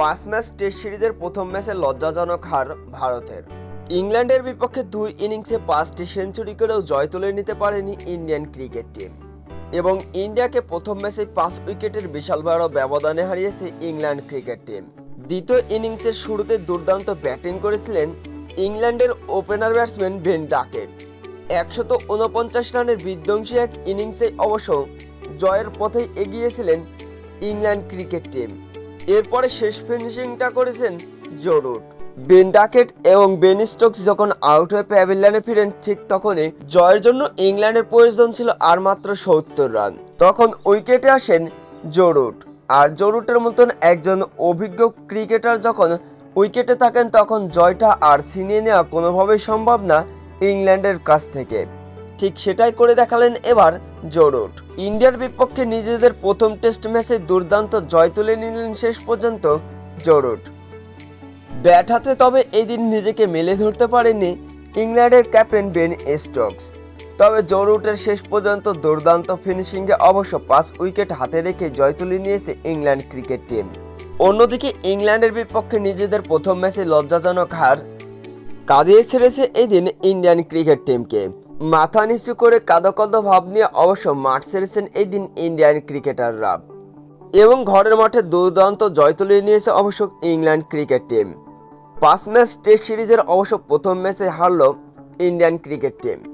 পাঁচ match test সিরিজের প্রথম ম্যাচে লজ্জাজনক হার ভারতের। ইংল্যান্ডের বিপক্ষে দুই ইনিংসে পাঁচটি সেঞ্চুরি করেও জয় তুলে নিতে পারেনি ইন্ডিয়ান ক্রিকেট টিম। এবং ইন্ডিয়াকে প্রথম ম্যাচে পাঁচ উইকেটের বিশাল বড় ব্যবধানে হারিয়েছে ইংল্যান্ড ক্রিকেট টিম। দ্বিতীয় ইনিংসের শুরুতে দুর্দান্ত ব্যাটিং করেছিলেন ইংল্যান্ডের ওপেনার ব্যাটসম্যান বেন ডাকেট একশত উনপঞ্চাশ রানের বিধ্বংসী এক ইনিংসে অবশ্য জয়ের পথেই এগিয়েছিলেন ইংল্যান্ড ক্রিকেট টিম। এরপরে শেষ ফিনিশিংটা করেছেন জরুট বেন ডাকেট এবং বেন স্টোকস যখন আউট হয়ে প্যাভিলিয়নে ফিরেন, ঠিক তখনই জয়ের জন্য ইংল্যান্ডের প্রয়োজন ছিল আর মাত্র সত্তর রান। তখন উইকেটে আসেন জরুট আর জরুটের মতন একজন অভিজ্ঞ ক্রিকেটার যখন উইকেটে থাকেন, তখন জয়টা আর ছিনিয়ে নেওয়া কোনোভাবেই সম্ভব না ইংল্যান্ডের কাছ থেকে। ঠিক সেটাই করে দেখালেন এবার জরুট ইন্ডিয়ার বিপক্ষে নিজেদের প্রথম টেস্ট ম্যাচে দুর্দান্ত জয় তুলে নিলেন শেষ পর্যন্ত জোরুট ব্যাট হাতে তবে এই দিন নিজেকে মেলে ধরতে পারেনি ইংল্যান্ডের ক্যাপ্টেন বেন স্টোকস। তবে জরুটের শেষ পর্যন্ত দুর্দান্ত ফিনিশিংয়ে অবশ্য পাঁচ উইকেট হাতে রেখে জয় তুলে নিয়েছে ইংল্যান্ড ক্রিকেট টিম। অন্যদিকে ইংল্যান্ডের বিপক্ষে নিজেদের প্রথম ম্যাচে লজ্জাজনক হার কাঁদিয়ে ছেড়েছে এদিন ইন্ডিয়ান ক্রিকেট টিমকে। মাথা নিচু করে কাদো ভাব নিয়ে অবশ্য মাঠ সেরেছেন এই দিন ইন্ডিয়ান ক্রিকেটাররা। এবং ঘরের মাঠে দুর্দান্ত জয় তুলে নিয়েছে অবশ্য ইংল্যান্ড ক্রিকেট টিম। পাঁচ ম্যাচ টেস্ট সিরিজের অবশ্য প্রথম ম্যাচে হারল ইন্ডিয়ান ক্রিকেট টিম।